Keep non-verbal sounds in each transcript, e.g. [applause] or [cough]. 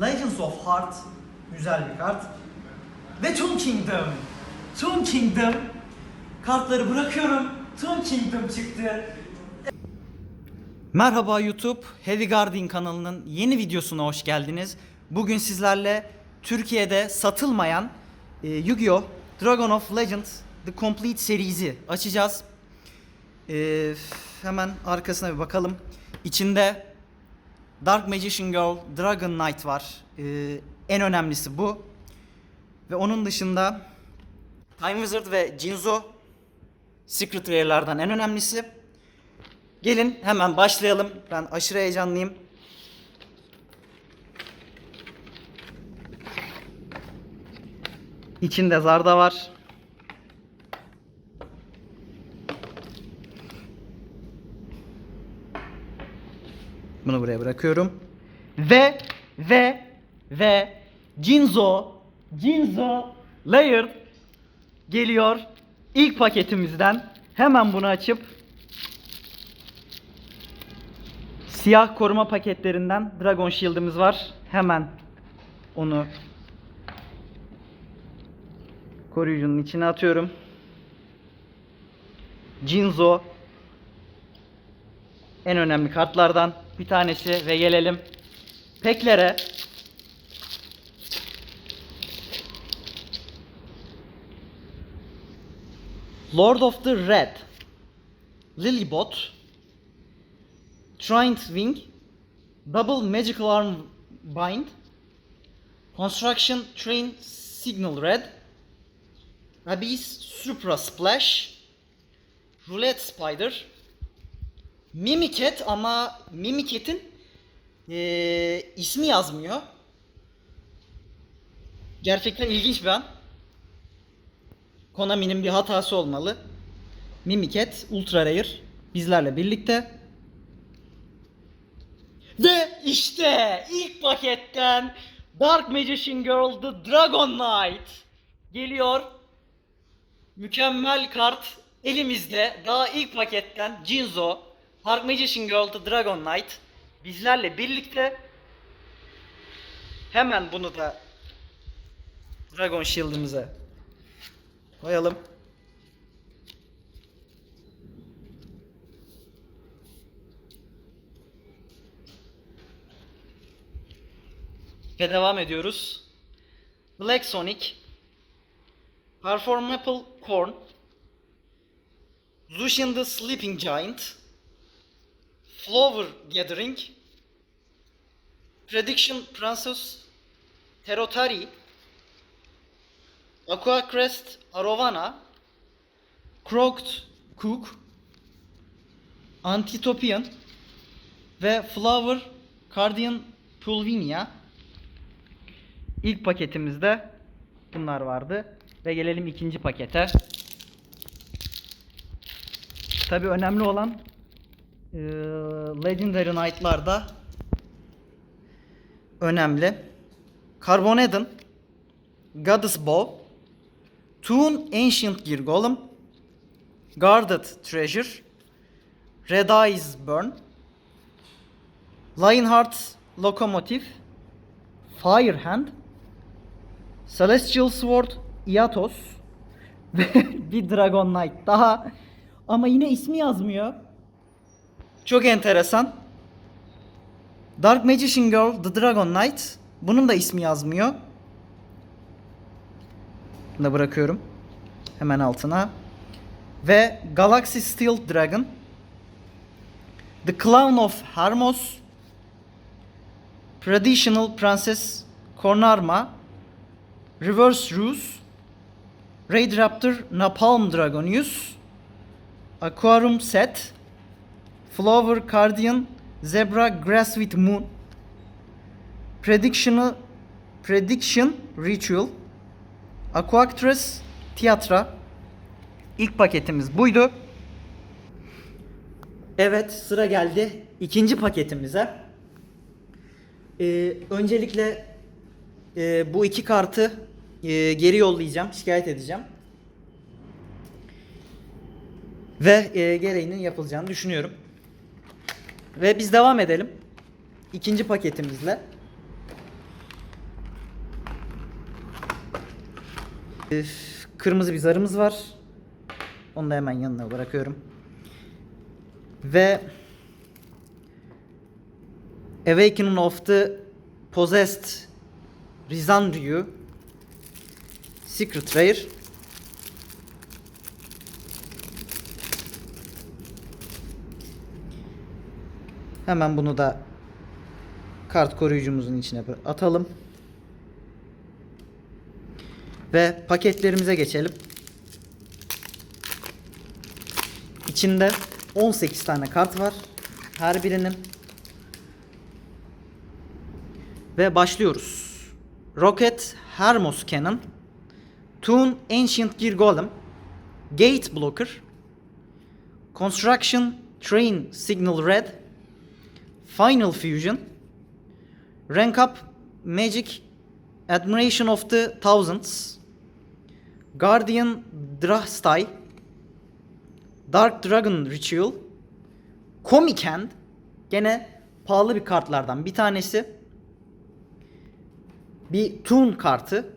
Legends of Heart güzel bir kart. Ve Toon Kingdom. Toon Kingdom. Kartları bırakıyorum. Toon Kingdom çıktı. Merhaba YouTube, Heavy Guardian kanalının yeni videosuna hoş geldiniz. Bugün sizlerle Türkiye'de satılmayan e, Yu-Gi-Oh! Dragon of Legends The Complete serisi açacağız. E, hemen arkasına bir bakalım. İçinde Dark Magician Girl, Dragon Knight var. E, en önemlisi bu. Ve onun dışında Time Wizard ve Jinzo Secret Rare'lardan en önemlisi. Gelin hemen başlayalım. Ben aşırı heyecanlıyım. İçinde Zarda var. Bunu buraya bırakıyorum. Ve ve ve Jinzo Jinzo Layered geliyor. İlk paketimizden hemen bunu açıp Siyah koruma paketlerinden Dragon Shield'ımız var. Hemen onu koruyucunun içine atıyorum. Jinzo en önemli kartlardan bir tanesi ve gelelim peklere. Lord of the Red Lilybot Trident Wing, Double Magical Arm Bind, Construction Train Signal Red, Abyss Supra Splash, Roulette Spider, Mimiket ama Mimiket'in eee, ismi yazmıyor. Gerçekten ilginç bir an. Konami'nin bir hatası olmalı. Mimiket Ultra Rare bizlerle birlikte. Ve işte ilk paketten Dark Magician Girl The Dragon Knight geliyor. Mükemmel kart elimizde. Daha ilk paketten Jinzo Dark Magician Girl The Dragon Knight bizlerle birlikte. Hemen bunu da Dragon Shield'ımıza koyalım. Ve devam ediyoruz. Black Sonic, Performable Corn, Lucian the Sleeping Giant, Flower Gathering, Prediction Princess, Terotari, Aqua Crest Arovana, Croaked Cook, Antitopian ve Flower Guardian Pulvinia. İlk paketimizde bunlar vardı. Ve gelelim ikinci pakete. Tabi önemli olan eee, Legendary Knight'larda önemli. Carbonadon, Goddess Bow, Toon Ancient Gear Golem, Guarded Treasure, Red Eyes Burn, Lionheart Locomotive, Firehand, Celestial Sword, Iatos [laughs] ve bir Dragon Knight daha. Ama yine ismi yazmıyor. Çok enteresan. Dark Magician Girl, The Dragon Knight. Bunun da ismi yazmıyor. Bunu da bırakıyorum. Hemen altına. Ve Galaxy Steel Dragon. The Clown of Hermos. Traditional Princess Kornarma, Reverse Ruse, Raid Raptor Napalm Dragonius, Aquarium Set, Flower Guardian Zebra Grass with Moon, Prediction'ı Prediction Ritual, Aquactress Tiatra. İlk paketimiz buydu. Evet sıra geldi ikinci paketimize. Ee, öncelikle e, bu iki kartı e, geri yollayacağım, şikayet edeceğim. Ve e, gereğinin yapılacağını düşünüyorum. Ve biz devam edelim. İkinci paketimizle. Kırmızı bir zarımız var. Onu da hemen yanına bırakıyorum. Ve Awakening of the Possessed Rizanryu Secret Rare Hemen bunu da kart koruyucumuzun içine atalım. Ve paketlerimize geçelim. İçinde 18 tane kart var. Her birinin. Ve başlıyoruz. Rocket Hermos Cannon. Toon Ancient Gear Golem. Gate Blocker. Construction Train Signal Red. Final Fusion. Rank Up Magic Admiration of the Thousands. Guardian Drastai. Dark Dragon Ritual. Comic Hand. Gene pahalı bir kartlardan bir tanesi. Bir Toon kartı.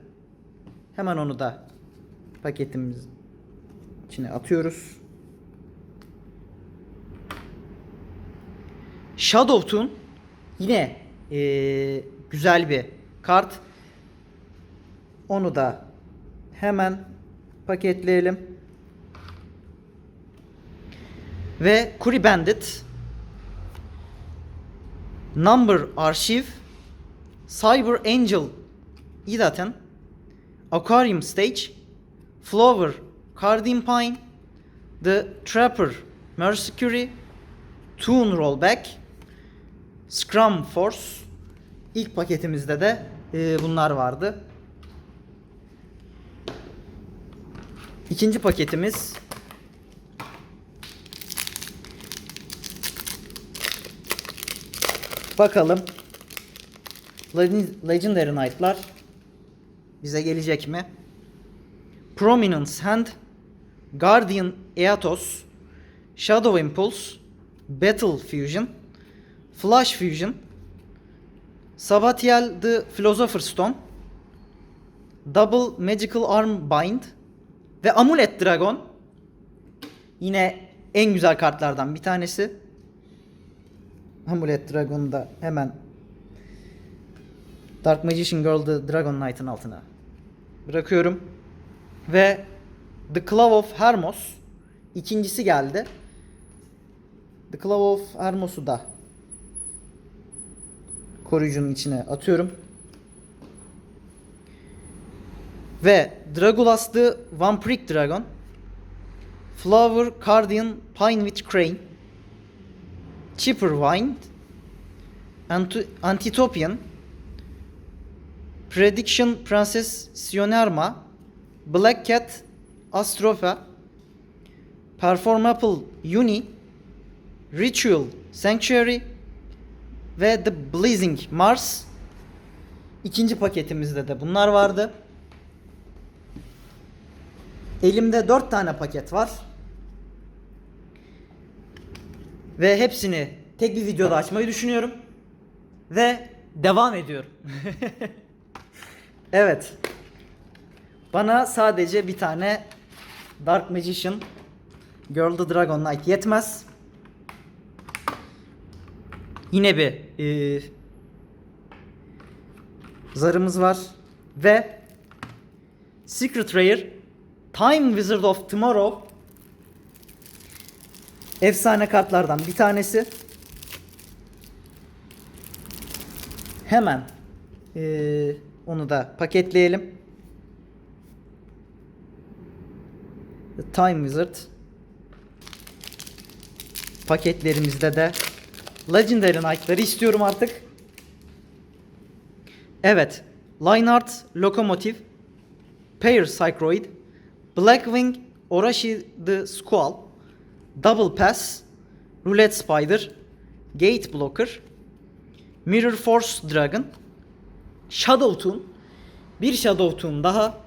Hemen onu da paketimiz içine atıyoruz. Shadow Toon yine eee, güzel bir kart. Onu da hemen paketleyelim. Ve Kuri Bandit Number Archive Cyber Angel Idaten Aquarium Stage Flower Cardin Pine The Trapper Mercury Toon Rollback Scrum Force İlk paketimizde de e, bunlar vardı. İkinci paketimiz Bakalım Leg- Legendary Knight'lar bize gelecek mi? Prominence Hand Guardian Eatos Shadow Impulse Battle Fusion Flash Fusion Sabatiel the Philosopher's Stone Double Magical Arm Bind ve Amulet Dragon yine en güzel kartlardan bir tanesi. Amulet Dragon'u da hemen Dark Magician Girl The Dragon Knight'ın altına bırakıyorum. Ve The Claw of Hermos ikincisi geldi. The Claw of Hermos'u da koruyucunun içine atıyorum. Ve Dragulas the Vampiric Dragon Flower Guardian Pine with Crane Chipper Wind Anti- Antitopian Prediction Princess Sionerma Black Cat Astropha Performable Uni Ritual Sanctuary ve The Blazing Mars İkinci paketimizde de bunlar vardı. Elimde 4 tane paket var. Ve hepsini tek bir videoda açmayı düşünüyorum. Ve devam ediyorum. [laughs] evet. Bana sadece bir tane Dark Magician Girl the Dragon Knight yetmez. Yine bir e, zarımız var. Ve Secret Rare Time Wizard of Tomorrow efsane kartlardan bir tanesi. Hemen eee, onu da paketleyelim. The Time Wizard paketlerimizde de Legendary Knight'ları istiyorum artık. Evet. Lineart Locomotive Pair Psychroid Blackwing Orashi the Squall Double Pass Roulette Spider Gate Blocker Mirror Force Dragon Shadow Toon Bir Shadow Toon daha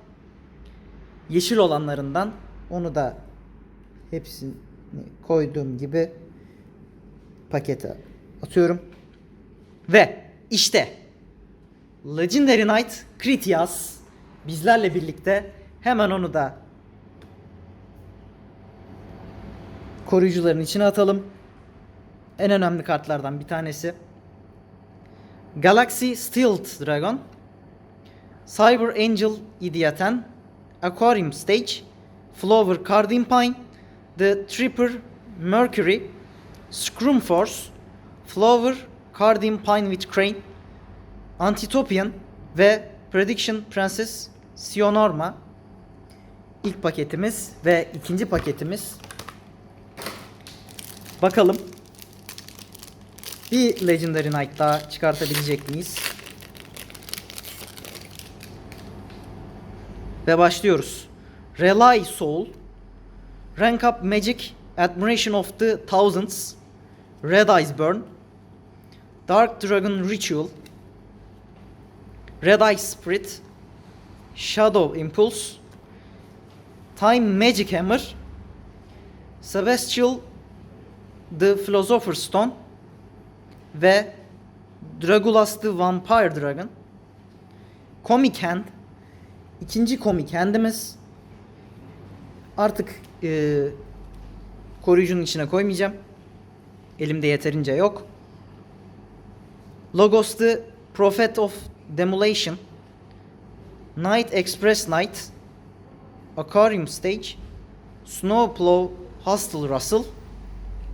Yeşil olanlarından Onu da hepsini koyduğum gibi pakete atıyorum. Ve işte Legendary Knight Critias bizlerle birlikte Hemen onu da koruyucuların içine atalım. En önemli kartlardan bir tanesi. Galaxy Stealth Dragon. Cyber Angel Idiaten. Aquarium Stage. Flower Cardinpine. The Tripper Mercury. Scrum Force. Flower Cardinpine with Crane. Antitopian ve Prediction Princess Sionorma ilk paketimiz ve ikinci paketimiz. Bakalım bir Legendary Knight daha çıkartabilecek miyiz? Ve başlıyoruz. Rely Soul Rank Up Magic Admiration of the Thousands Red Eyes Burn Dark Dragon Ritual Red Eye Spirit Shadow Impulse Time Magic Hammer Celestial The Philosopher's Stone ve Dragulas the Vampire Dragon. Comic Hand ikinci Comic Hand'imiz. Artık e, koruyucunun içine koymayacağım elimde yeterince yok. Logos the Prophet of Demolition Night Express Night Aquarium Stage Snowplow Hustle Russell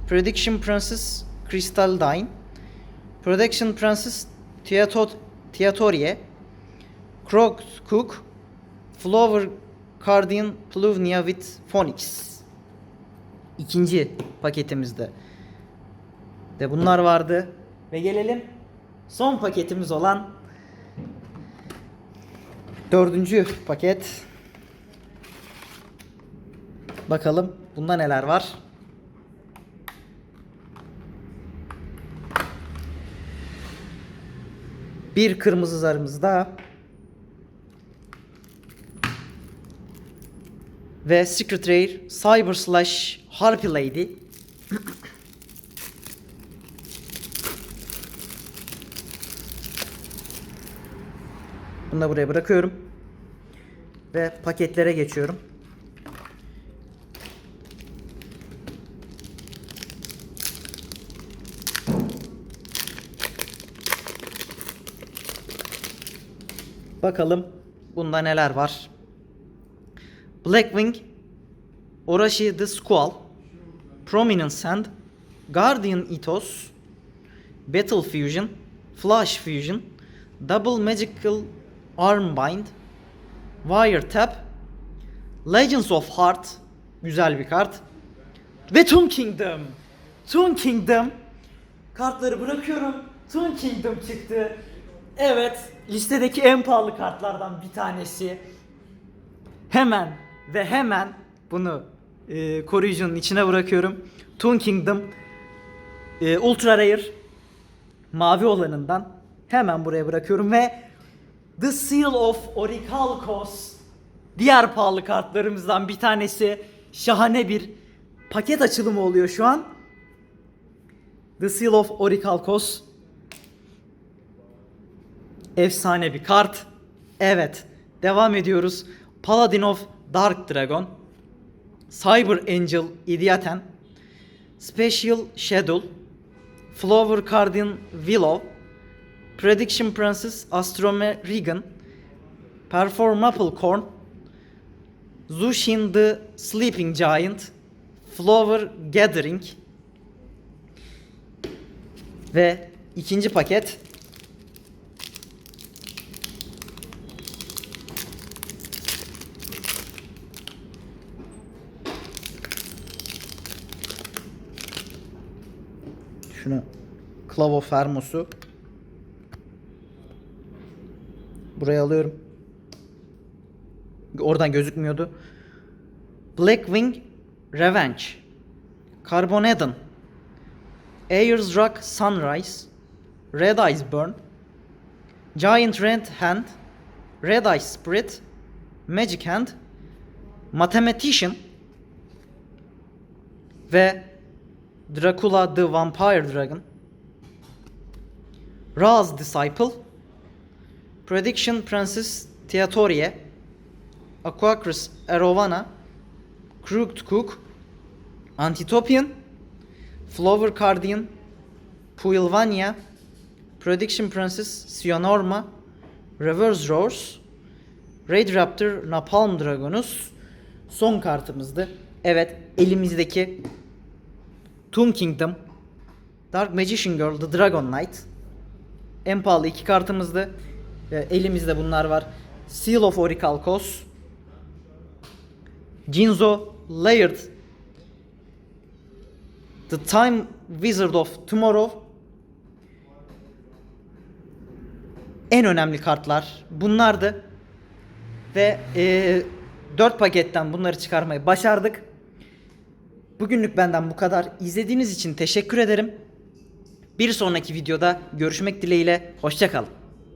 Prediction Princess Crystalline Prediction Princess Theato Theatorie Croc Cook Flower Guardian Pluvnia with Phoenix. İkinci paketimizde de bunlar vardı ve gelelim son paketimiz olan dördüncü paket bakalım bunda neler var Bir kırmızı zarımız daha. Ve Secret Rare Cyber Slash Harpy Lady. Bunu da buraya bırakıyorum. Ve paketlere geçiyorum. Bakalım bunda neler var. Blackwing, Orashi the Squall, Prominent Sand, Guardian Ethos, Battle Fusion, Flash Fusion, Double Magical Armbind, Wire Tap, Legends of Heart, güzel bir kart. Ve Toon Kingdom. Toon Kingdom. Kartları bırakıyorum. Toon Kingdom çıktı. Evet, listedeki en pahalı kartlardan bir tanesi. Hemen ve hemen bunu e, koruyucunun içine bırakıyorum. Toon Kingdom e, Ultra Rare mavi olanından hemen buraya bırakıyorum ve The Seal of Orichalcos diğer pahalı kartlarımızdan bir tanesi şahane bir paket açılımı oluyor şu an. The Seal of Orichalcos Efsane bir kart. Evet. Devam ediyoruz. Paladin of Dark Dragon. Cyber Angel Idiaten. Special Schedule. Flower Guardian Willow. Prediction Princess Astrome Regan. Performapple Corn. Zushin the Sleeping Giant. Flower Gathering. Ve ikinci paket Şunu Clavo Fermos'u buraya alıyorum. Oradan gözükmüyordu. Blackwing Revenge. Carbonadon. Ayers Rock Sunrise. Red Eyes Burn. Giant Red Hand. Red Eye Spirit. Magic Hand. Mathematician. Ve Dracula the Vampire Dragon. Ra's Disciple Prediction Princess Theatorie Aquacrus arovana, Crooked Cook, Antitopian, Flower Guardian, Puilvania, Prediction Princess, Sionorma, Reverse Roars, Raid Raptor, Napalm Dragonus son kartımızdı. Evet elimizdeki Toon Kingdom, Dark Magician Girl, The Dragon Knight. En pahalı iki kartımızdı. Ee, elimizde bunlar var. Seal of Orichalcos, Jinzo Layered, The Time Wizard of Tomorrow. En önemli kartlar bunlardı. Ve eee 4 paketten bunları çıkarmayı başardık. Bugünlük benden bu kadar. İzlediğiniz için teşekkür ederim. Bir sonraki videoda görüşmek dileğiyle. Hoşçakalın.